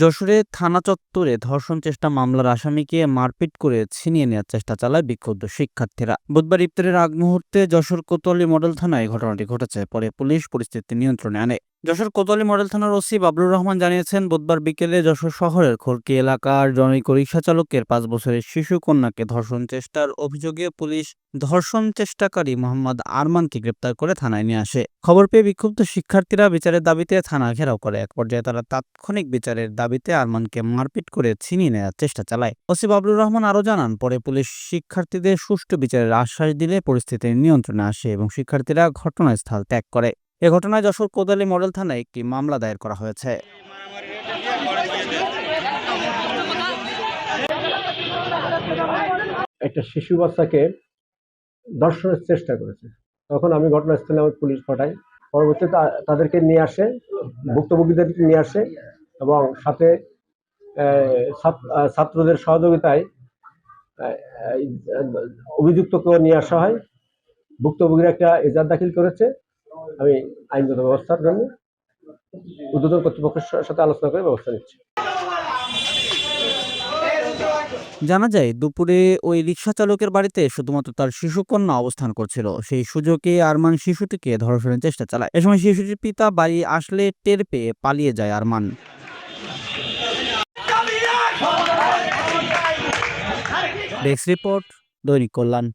যশোরে থানা চত্বরে ধর্ষণ চেষ্টা মামলার আসামিকে মারপিট করে ছিনিয়ে নেওয়ার চেষ্টা চালায় বিক্ষুব্ধ শিক্ষার্থীরা। বুধবার ইফতারের আগ মুহূর্তে যশোর কোতোয়ালি মডেল থানায় ঘটনাটি ঘটেছে, পরে পুলিশ পরিস্থিতি নিয়ন্ত্রণে আনে। যশোর কোতোয়ালি মডেল থানার ওসি বাবলুর রহমান জানিয়েছেন, বুধবার বিকেলে যশোর শহরের খড়কি এলাকার জনৈক রিক্সা চালকের পাঁচ বছরের শিশু কন্যাকে ধর্ষণ চেষ্টার অভিযোগে পুলিশ ধর্ষণ চেষ্টাকারী মোহাম্মদ আরমানকে গ্রেপ্তার করে থানায় নিয়ে আসে। খবর পেয়ে বিক্ষুব্ধ শিক্ষার্থীরা বিচারের দাবিতে থানা ঘেরাও করে। এক পর্যায়ে তারা তাৎক্ষণিক বিচারের দাবিতে আরমানকে মারপিট করে ছিনিয়ে নেওয়ার চেষ্টা চালায়। ওসি বাবলুর রহমান আরও জানান, পরে পুলিশ শিক্ষার্থীদের সুষ্ঠু বিচারের আশ্বাস দিলে পরিস্থিতি নিয়ন্ত্রণে আসে এবং শিক্ষার্থীরা ঘটনাস্থল ত্যাগ করে। এ ঘটনায় যশোর কোদালি মডেল থানায় একটি মামলা দায়ের করা হয়েছে। একটা শিশু বাচ্চাকে ধর্ষণের চেষ্টা করেছে। তখন আমি ঘটনাস্থলে আমার পুলিশ পাঠাই। পরবর্তীতে তাদেরকে নিয়ে আসে, ভুক্তভোগীদেরকে নিয়ে আসে এবং সাথে ছাত্রদের সহযোগিতায় অভিযুক্তকেও নিয়ে আসা হয়। ভুক্তভোগীরা একটা এজার দাখিল করেছে। আমি আইনগত ব্যবস্থার জন্য উদ্বোধন কর্তৃপক্ষের সাথে আলোচনা করে ব্যবস্থা নিচ্ছি। জানা যায়, দুপুরে ওই রিক্সা চালকের বাড়িতে শুধুমাত্র তার শিশুকন্যা অবস্থান করছিল। সেই সুযোগে আরমান শিশুটিকে ধর্ষণের চেষ্টা চালায়। এ সময় শিশুটির পিতা বাড়ি আসলে টের পেয়ে পালিয়ে যায় আরমান। ডেস্ক রিপোর্ট দৈনিক কল্যাণ।